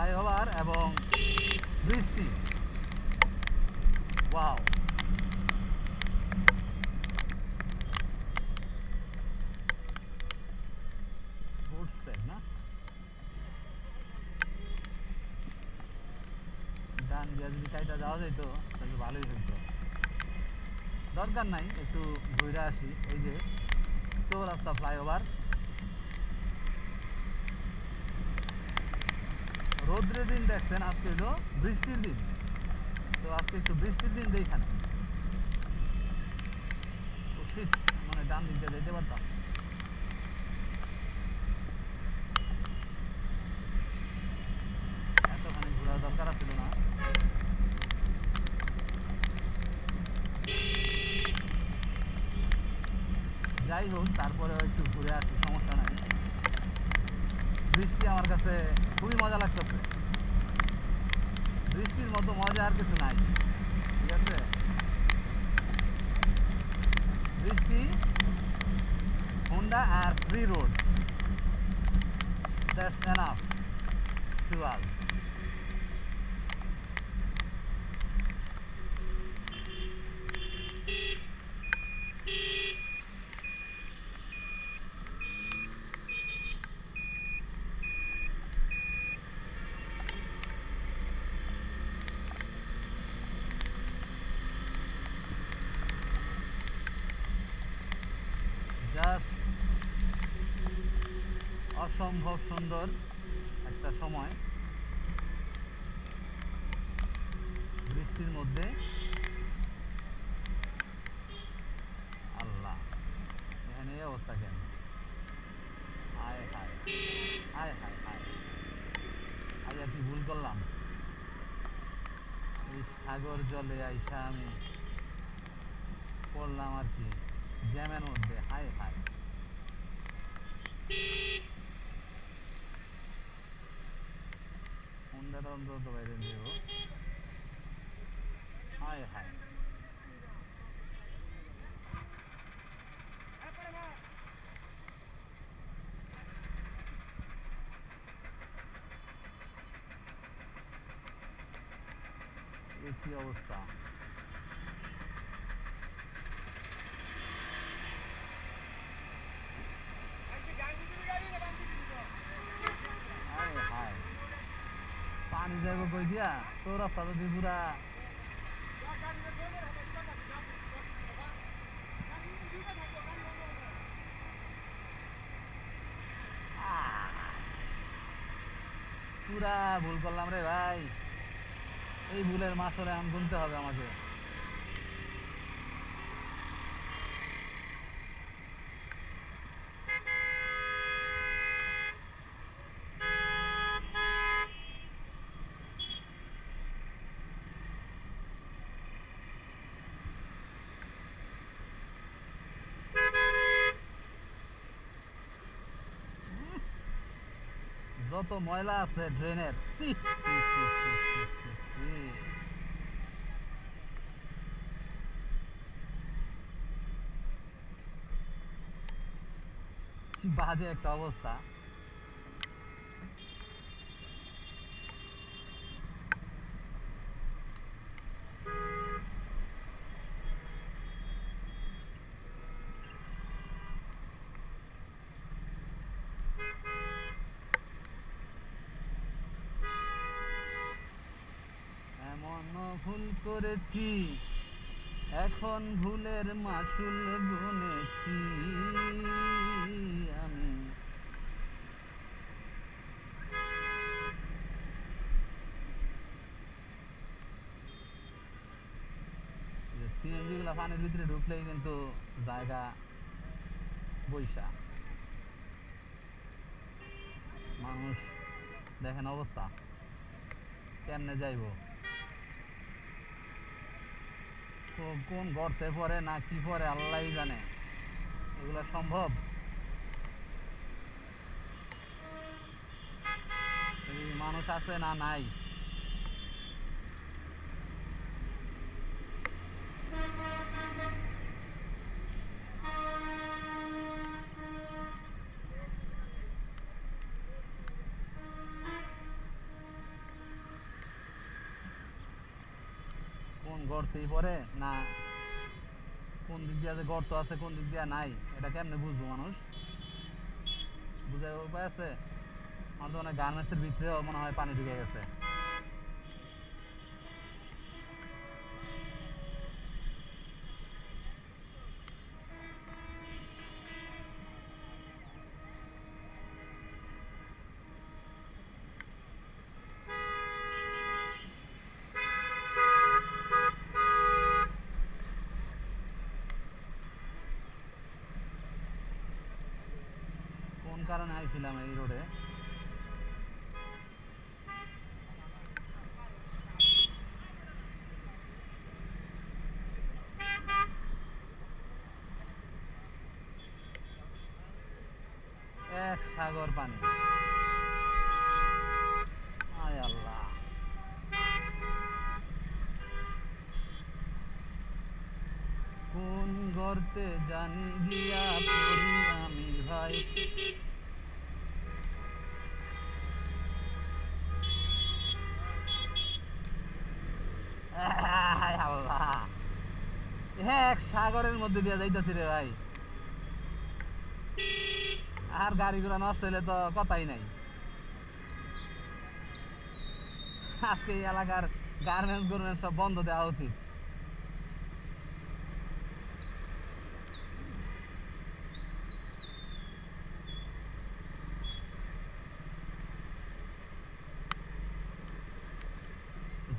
Flyover এবং বৃষ্টি wow. ডান দিয়ে যদি কাইটা যাওয়া যেত তাহলে ভালোই হতো দরকার নাই, একটু ঘুরে আসি। এই যে চৌরাস্তা ফ্লাইওভার। রৌদ্রের দিন দেখছেন, আজকে হলো বৃষ্টির দিন। তো আজকে একটু বৃষ্টির দিন তো ঠিক মানে ডান দিক যেতে পারতাম। এতখানি ঘোরার দরকার যাই হোক, তারপরে ঘুরে আসি সমস্যা নাই বৃষ্টি আমার কাছে খুবই মজা লাগতেছে। বৃষ্টির মতো মজা আর কিছু নাই। ঠিক আছে? বৃষ্টি Honda R free road that's enough to us just অসম্ভব সুন্দর একটা সময়। বৃষ্টির মধ্যে। আল্লাহ, এখানে এই অবস্থা কেন? হায় হায় হায় হায় হায়। আজ আর কি ভুল করলাম? এই সাগর জলে আইসা আমি পড়লাম আর কি জ্যামের মধ্যে। হায় হায়। হুন্ডাটা অন্তত বাইরে দেব হায় হায় এ কি অবস্থা হায় হায় পানি যাইব কই দিয়া তোর রাস্তা যদি পুরা পুরা ভুল করলাম রে ভাই। এই ভুলের মাসরে আম গুনতে হবে আমাকে। যত ময়লা আছে ড্রেনের সি বাজে একটা অবস্থা। ভুল করেছি। এখন ভুলের মাসুল গুনেছি আমি। সিএনজি গুলা পানির ভিতরে ঢুকলেই কিন্তু জায়গা বৈশা। মানুষ দেখেন অবস্থা। কেমনে যাইব তো কোন গর্তে পড়ে না কি পড়ে আল্লাহ জানে। এগুলা সম্ভব? মানুষ আছে না নাই? গর্তেই পড়ে না, কোন দিক দিয়ে গর্ত আছে, কোন দিক দিয়ে নাই, এটা কেমনে বুঝব মানুষ? বুঝার উপায় আছে? আমাদের মানে গার্মেন্টসের ভিতরেও মনে হয় পানি ঢুকে গেছে। কারণে আইছিলাম এই রোডে। এক সাগর পানি। আল্লাহ। কোন গর্তে জানি গিয়া আমি ভাই আয় আল্লাহ হ্যাঁ এক সাগরের মধ্যে দিয়ে যাইতেছি রে ভাই। আর গাড়ি ঘোড়া নষ্ট হইলে তো কথাই নাই। আজকে এই এলাকার গার্মেন্টস গার্মেন্টস সব বন্ধ দেওয়া উচিত।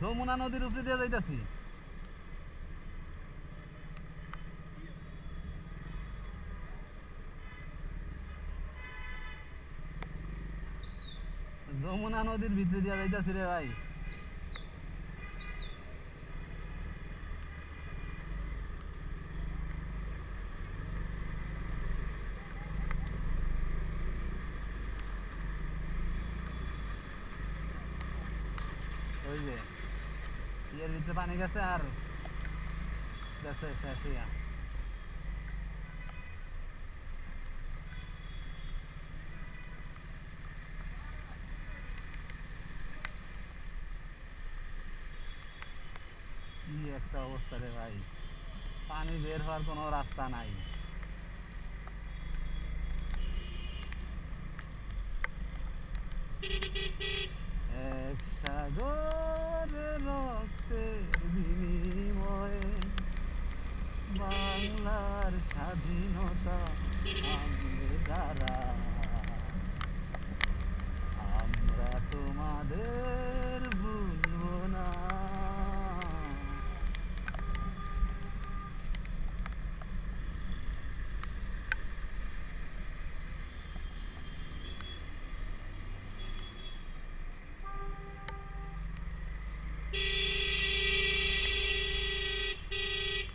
যমুনা নদীর উপরে দিয়ে যাইতাছি। যমুনা নদীর ভিতরে দিয়ে যাইতাছি রে ভাই। ওই পানি গেছে আর গেছে শেষ হইয়া কি একটা অবস্থা রে ভাই। পানি বের হওয়ার কোনো রাস্তা নাই। এক সাগরে বিনিময়ে বাংলার স্বাধীনতা আনবে যারা আমরা তোমাদের ভুলব না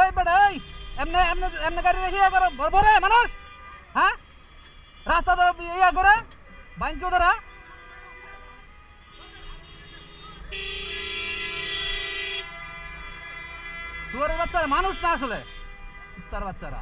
ওই বেটা ওই এমনে এমনে এমনে গাড়ি রেখে ইয়া করো ভর ভরে, মানুষ? হ্যাঁ? রাস্তা তো ইয়া করে বাইঞ্চ ধরা। শুয়ারের বাচ্চারা মানুষ না আসলে? তার বাচ্চারা।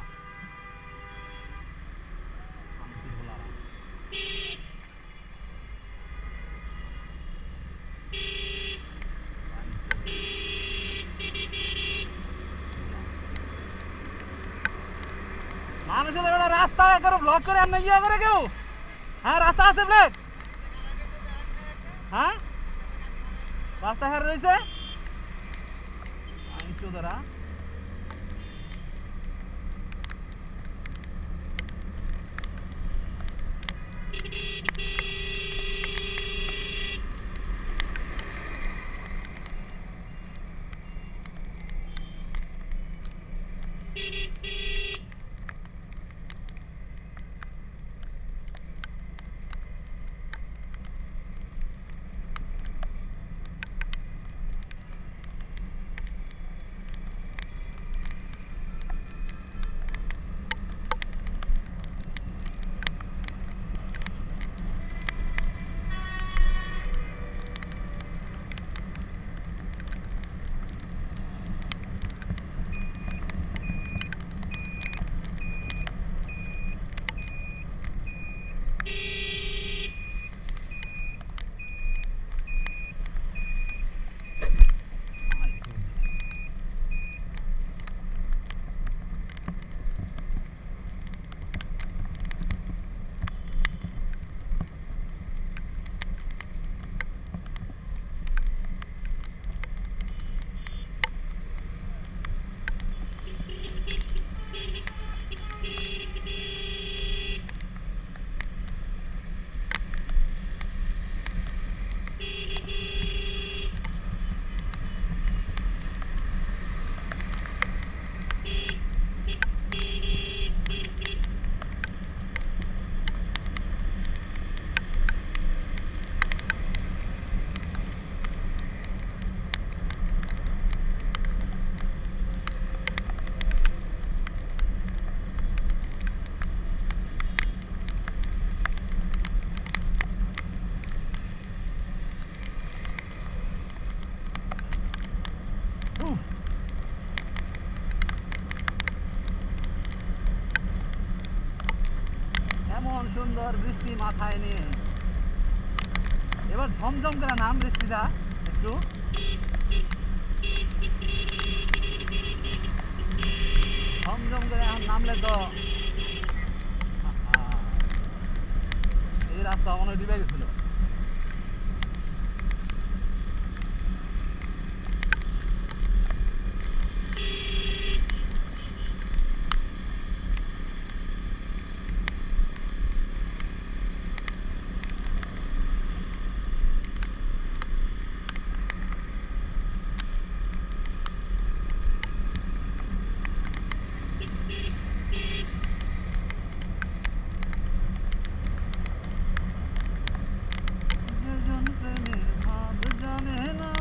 একটা রাস্তা করে ব্লক করে এমনি ইয়ে করে কেউ হ্যাঁ রাস্তা আছে ব্লেক হ্যাঁ রাস্তা হ্যাঁ রয়েছে চোদরা মাথায় নিয়ে। এবার ঝমঝম করে নাম বৃষ্টিটা একটু। ঝমঝম করে এখন নামলে তো এই রাস্তা অনেক ডুবে গেছিল যেজন প্রেমের ভাব জানে না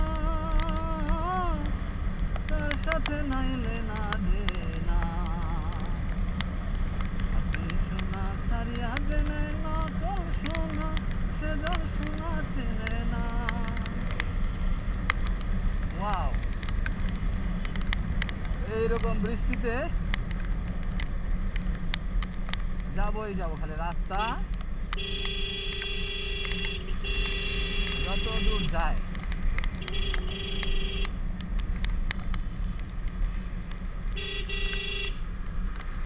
তার সাথে নাইলে না দে না আপনি সোনা সারিয়া জেনে না তোর সোনা সে যার সোনা চেনে না ওয়াও এইরকম বৃষ্টিতে যাবই যাব খালি রাস্তা যত দূর যায়।